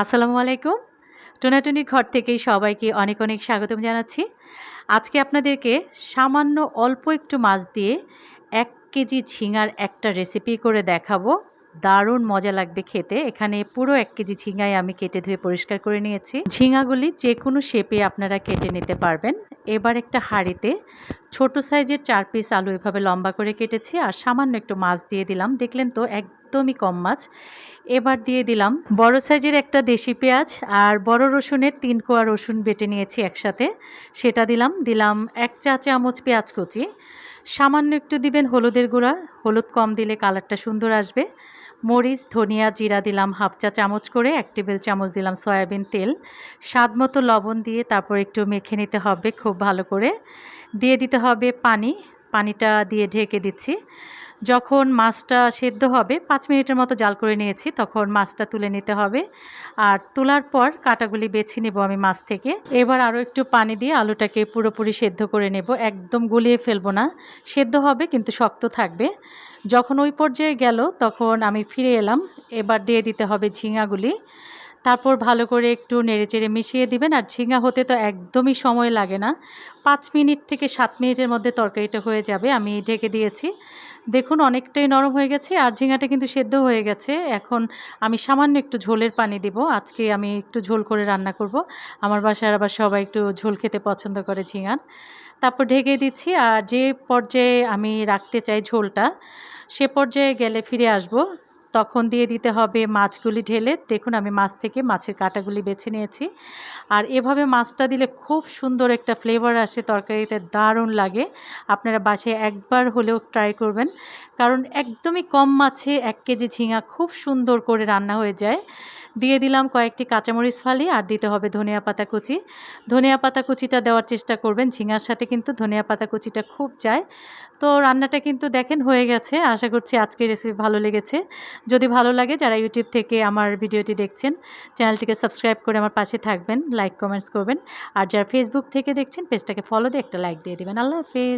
আসসালামু আলাইকুম। টোনাটুনির ঘর থেকেই সবাইকে অনেক অনেক স্বাগতম জানাচ্ছি। আজকে আপনাদেরকে সামান্য অল্প একটু মাছ দিয়ে এক কেজি ঝিঙার একটা রেসিপি করে দেখাবো। দারুণ মজা লাগবে খেতে। এখানে পুরো এক কেজি ঝিঙাই আমি কেটে ধুয়ে পরিষ্কার করে নিয়েছি। ঝিঙাগুলি যে কোনো শেপে আপনারা কেটে নিতে পারবেন। এবার একটা হাঁড়িতে ছোট সাইজের চার পিস আলু এভাবে লম্বা করে কেটেছি আর সামান্য একটু মাছ দিয়ে দিলাম। দেখলেন তো, একদমই কম মাছ। এবার দিয়ে দিলাম বড় সাইজের একটা দেশি পেঁয়াজ আর বড় রসুনের তিন কোয়া রসুন বেটে নিয়েছি একসাথে। সেটা দিলাম দিলাম এক চা চামচ পেঁয়াজ কুচি। সামান্য একটু দিবেন হলুদের গুঁড়া। হলুদ কম দিলে কালারটা সুন্দর আসবে। মরিচ, ধনিয়া, জিরা দিলাম হাফ চা চামচ করে, এক টেবিল চামচ দিলাম সয়াবিন তেল। স্বাদ মতো লবণ দিয়ে তারপর একটু মেখে নিতে হবে খুব ভালো করে। দিয়ে দিতে হবে পানি। পানিটা দিয়ে ঢেকে দিচ্ছি। যখন মাছটা সেদ্ধ হবে, পাঁচ মিনিটের মতো জাল করে নিয়েছি, তখন মাছটা তুলে নিতে হবে। আর তোলার পর কাটাগুলি বেছে নেব আমি মাছ থেকে। এবার আরও একটু পানি দিয়ে আলুটাকে পুরোপুরি সেদ্ধ করে নেব। একদম গুলিয়ে ফেলব না। সেদ্ধ হবে, কিন্তু শক্ত থাকবে। যখন ওই পর্যায়ে গেল, তখন আমি ফিরে এলাম। এবার দিয়ে দিতে হবে ঝিঙাগুলি। তারপর ভালো করে একটু নেড়েচেড়ে মিশিয়ে দিবেন, আর ঝিঙা হতে তো একদমই সময় লাগে না। পাঁচ মিনিট থেকে সাত মিনিটের মধ্যে তরকারিটা হয়ে যাবে, আমি ঢেকে দিয়েছি। দেখুন, অনেকটাই নরম হয়ে গেছে, আর ঝিঙাটা কিন্তু সেদ্ধ হয়ে গেছে। এখন আমি সামান্য একটু ঝোলের পানি দিব, আজকে আমি একটু ঝোল করে রান্না করব। আমার বাসায় আবার সবাই একটু ঝোল খেতে পছন্দ করে ঝিঙার। তারপর ঢেকে দিচ্ছি, আর যে পর্যায়ে আমি রাখতে চাই ঝোলটা, সে পর্যায়ে গেলে ফিরে আসব। তখন দিয়ে দিতে হবে মাছগুলি ঢেলে। দেখুন, আমি মাছ থেকে মাছের কাটাগুলি বেছে নিয়েছি। আর এভাবে মাছটা দিলে খুব সুন্দর একটা ফ্লেভার আসে, তরকারিতে দারুণ লাগে। আপনারা বাসায় একবার হলেও ট্রাই করবেন। কারণ একদমই কম মাছে এক কেজি ঝিঙা খুব সুন্দর করে রান্না হয়ে যায়। দিয়ে দিলাম কয়েকটি কাঁচামরিচ ফালি আর দিতে হবে ধনিয়া পাতা কুচি। ধনিয়া পাতা কুচিটা দেওয়ার চেষ্টা করবেন, ঝিঙার সাথে কিন্তু ধনিয়া পাতা কুচিটা খুব যায়। তো রান্নাটা কিন্তু দেখেন হয়ে গেছে, আশা করছি আজকের রেসিপি ভালো লেগেছে। যদি ভালো লাগে যারা ইউটিউব থেকে আমার ভিডিওটি দেখছেন, চ্যানেলটিকে সাবস্ক্রাইব করে আমার পাশে থাকবেন লাইক কমেন্টস করবেন। আর যারা ফেসবুক থেকে দেখছেন, পেজটাকে ফলো দিয়ে একটা লাইক দিয়ে দেবেন। আল্লাহ হাফেজ।